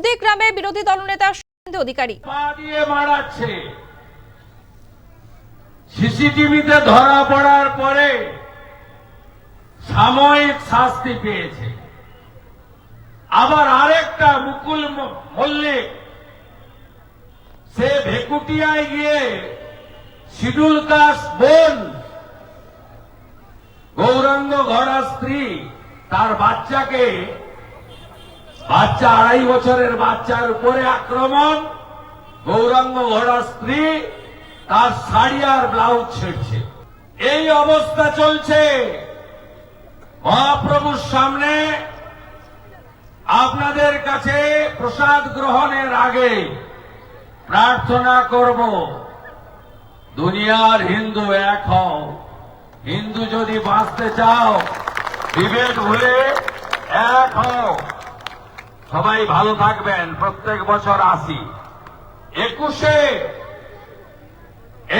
নন্দীগ্রামে বিরোধী দলনেতা শুভেন্দু অধিকারী। সিসিটিভিতে ধরা পড়ার পরে সাময়িক শাস্তি পেয়েছে। আবার আরেকটা মুকুল মল্লিক, সে ভেকুটিয়ায় গিয়ে শিডুল কাস্ট বোন, গৌরাঙ্গ ঘোড়া স্ত্রী, তার বাচ্চাকে বাচ্চা আড়াই বছরের বাচ্চার উপরে আক্রমণ। গৌরাঙ্গ ঘোড়া স্ত্রী তার শাড়ি আর ব্লাউজ ছেড়ছে। এই অবস্থা চলছে। মহাপ্রভুর সামনে আপনাদের কাছে প্রসাদ গ্রহণের আগে প্রার্থনা করব, দুনিয়ার হিন্দু এক হও। হিন্দু যদি বাঁচতে চাও বিভেদ ভুলে এক হও। সবাই ভালো থাকবেন, প্রত্যেক বছর আসি। একুশে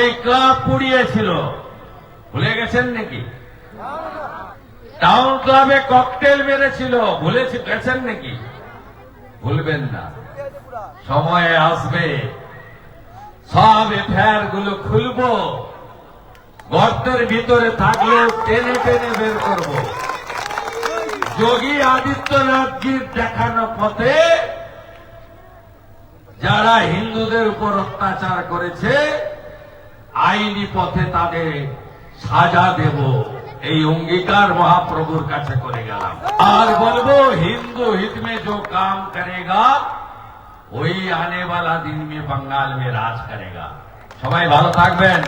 এই ক্লাব পুড়িয়েছিল। ভুলে গেছেন নাকি? টাউন ক্লাবে ককটেল মেরেছিল। ভুলে গেছেন নাকি? ভুলবেন না। সময়ে আসবে। সব এফআইআরগুলো খুলবো। গর্তের ভিতরে থাকলেও টেনে টেনে বের করব। যোগী আদিত্যনাথজির দেখানো পথে যারা হিন্দুদের উপর অত্যাচার করেছে, আইনি পথে তাদের সাজা দেব। এই অঙ্গীকার মহাপ্রভুর কাছে করে গেলাম। আর বলব, হিন্দু হিত মে যো কাম করেগা, ওই আনে বালা দিন মে, বাঙ্গাল মে রাজ করেগা। সবাই ভালো থাকবেন।